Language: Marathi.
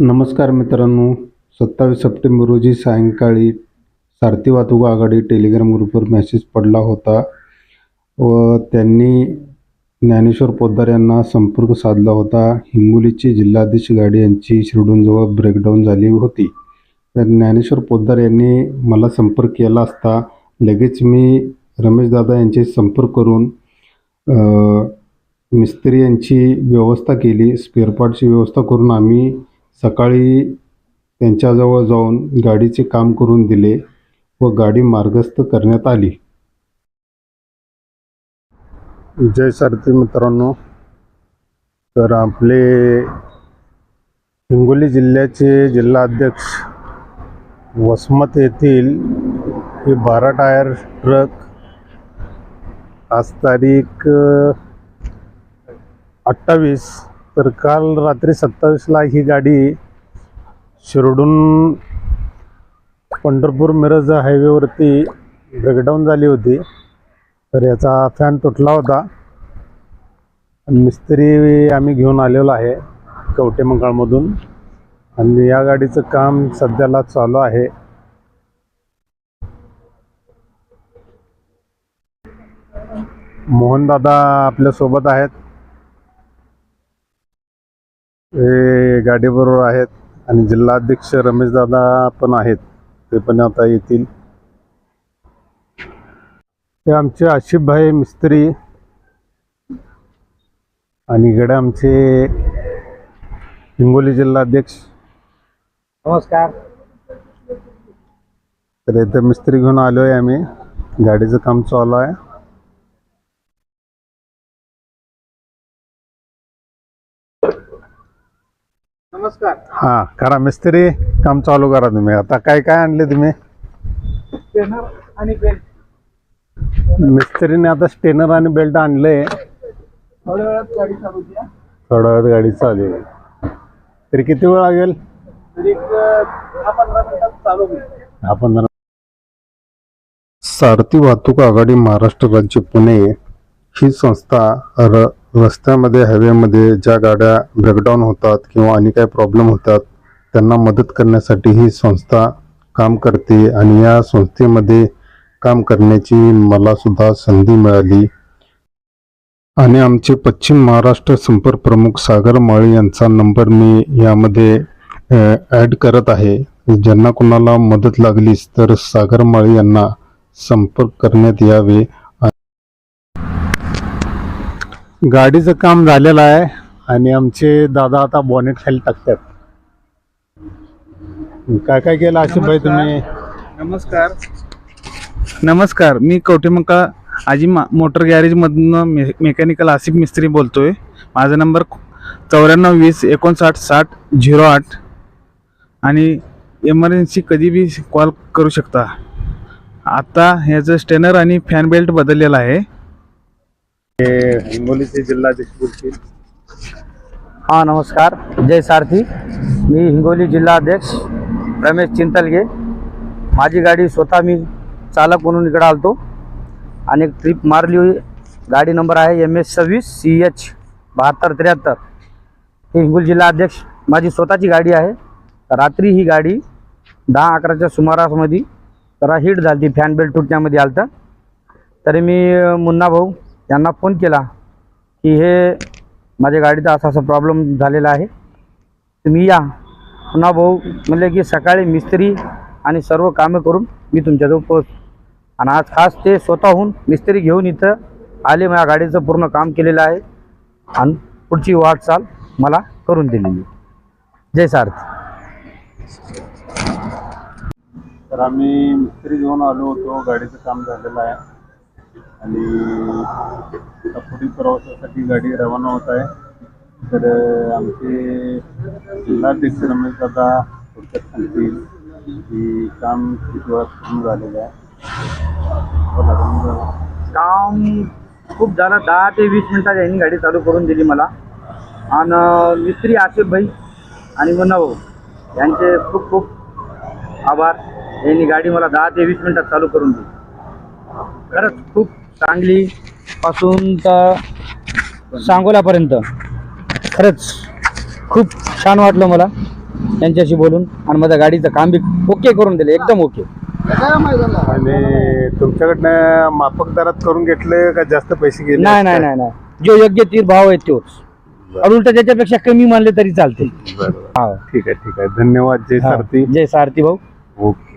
नमस्कार मित्रांनो. सत्तावीस सप्टेंबर रोजी सायंकाळी सारथी वाहतूक आघाडी टेलिग्राम ग्रुपवर मेसेज पडला होता व त्यांनी ज्ञानेश्वर पोद्दार यांना संपर्क साधला होता. हिंगोलीची जिल्हाधीश गाडी यांची शिरडूनजवळ ब्रेकडाऊन झाली होती. तर ज्ञानेश्वर पोद्दार यांनी मला संपर्क केला असता लगेच मी रमेशदादा यांचे संपर्क करून मिस्त्री यांची व्यवस्था केली. स्पेअर पार्टची व्यवस्था करून आम्ही सकाळी त्यांच्याजवळ जाऊन गाडीचे काम करून दिले व गाडी मार्गस्थ करण्यात आली. जय सारथी मित्रांनो. तर आपले हिंगोली जिल्ह्याचे जिल्हाध्यक्ष वसमत येथील हे बारा टायर ट्रक आज तारीख अठ्ठावीस तर काल रात्री सत्तावीसला ही गाडी शिरडून पंढरपूर मिरज हायवेवरती ब्रेकडाऊन झाली होती. तर याचा फॅन तुटला होता. मिस्त्री आम्ही घेऊन आलेलो आहे कवटेमंगळमधून आणि या गाडीचं काम सध्याला चालू आहे. मोहनदादा आपल्यासोबत आहेत. हे गाडीबरोबर आहेत आणि जिल्हाध्यक्ष रमेशदादा पण आहेत. ते पण आता येतील. हे आमचे आशिफभाई मिस्त्री आणि इकडे आमचे हिंगोली जिल्हाध्यक्ष. नमस्कार. तर इथे मिस्त्री घेऊन आलो आहे आम्ही. गाडीचं काम चालू आहे. नमस्कार. हां करा मिस्त्री काम चालू करा तुम्ही. आता काय काय आणले तुम्ही? स्पेनर आणि बेल्ट मिस्त्रीने आता स्टेनर आणि बेल्ट आणले. थोड्या वेळात गाडी चालू द्या गाडी चालू आहे तरी किती वेळ लागेल? तरी एक दहा पंधरा मिनिटात चालू होईल. दहा पंधरा सारथी वाहतूक आघाडी महाराष्ट्र राज्य पुणे ही संस्था र रस्त्यामध्ये हायवेमध्ये ज्या गाड्या ब्रेकडाऊन होतात किंवा आणि काही प्रॉब्लेम होतात त्यांना मदत करण्यासाठी ही संस्था काम करते आणि या संस्थेमध्ये काम करण्याची मला सुद्धा संधी मिळाली. आणि आमचे पश्चिम महाराष्ट्र संपर्क प्रमुख सागर माळी यांचा नंबर मी यामध्ये ॲड करत आहे. ज्यांना कोणाला मदत लागलीच तर सागर माळी यांना संपर्क करण्यात यावे. गाडीचं काम झालेलं आहे आणि आमचे दादा आता बॉनेट खाली टाकतात. काय काय केलं आशिफ भाई तुम्ही? नमस्कार. नमस्कार मी कवठेमंका आजी मा मोटर गॅरेजमधनं मे मेकॅनिकल आसिफ मिस्त्री बोलतोय. माझा नंबर चौऱ्याण्णव वीस एकोणसाठ साठ झिरो आठ. आणि इमर्जन्सी कधी बी कॉल करू शकता. आता ह्याचं स्टेनर आणि फॅन बेल्ट बदललेला आहे. हिंगोलीचे जिल्हाध्यक्ष बोलतील हा नमस्कार. जय सारथी. मी हिंगोली जिल्हाध्यक्ष रमेश चिंतलगे. माझी गाडी स्वतः मी चालक म्हणून इकडं आलतो. आणि एक ट्रिप मारली होई गाडी नंबर आहे एम एस सव्वीस सी एच बहात्तर त्र्याहत्तर. हे हिंगोली जिल्हाध्यक्ष माझी स्वतःची गाडी आहे. रात्री ही गाडी दहा अकराच्या सुमारासमध्ये जरा हिट झाली फॅन बेल्ट तुटण्यामध्ये आलं तरी मी मुन्ना भाऊ यांना फोन केला की हे माझ्या गाडीचा असा असा प्रॉब्लेम झालेला आहे. तुम्ही या. पुन्हा भाऊ म्हणले की सकाळी मिस्त्री आणि सर्व कामं करून मी तुमच्याजवळ पोच आणि आज खास ते स्वतःहून मिस्त्री घेऊन इथं आले माझ्या गाडीचं पूर्ण काम केलेलं आहे. आणि पुढची वाटचाल मला करून दिलेली जय सार्थ. तर आम्ही मिस्त्री घेऊन आलो होतो. गाडीचं काम झालेलं आहे. आणि आता पुढील प्रवासासाठी गाडी रवाना होत आहे. तर आमचे जिल्हाध्यक्ष रमेश दादा थोडक्यात सांगतील की काम किती वेळात पूर्ण झालेलं आहे. काम खूप झालं. दहा ते वीस मिनिटात यांनी गाडी चालू करून दिली मला. आणि मिस्त्री आसिफ भाई आणि मुन्नाभाऊ यांचे खूप खूप आभार. यांनी गाडी मला दहा ते वीस मिनिटात चालू करून दिली. खरंच खूप चांगली पासून तर सांगोल्यापर्यंत. खरंच खूप छान वाटलं मला त्यांच्याशी बोलून आणि माझ्या गाडीचं काम बी ओके करून दिलं एकदम ओके. आणि तुमच्याकडनं माफक दरात करून घेतले का जास्त पैसे गेले? नाही नाही नाही नाही. जो योग्य ती भाव आहे तोच. उलट त्याच्यापेक्षा कमी मानले तरी चालते हा. ठीक आहे ठीक आहे. धन्यवाद जय. सारथी. जय सारथी भाऊ. ओके.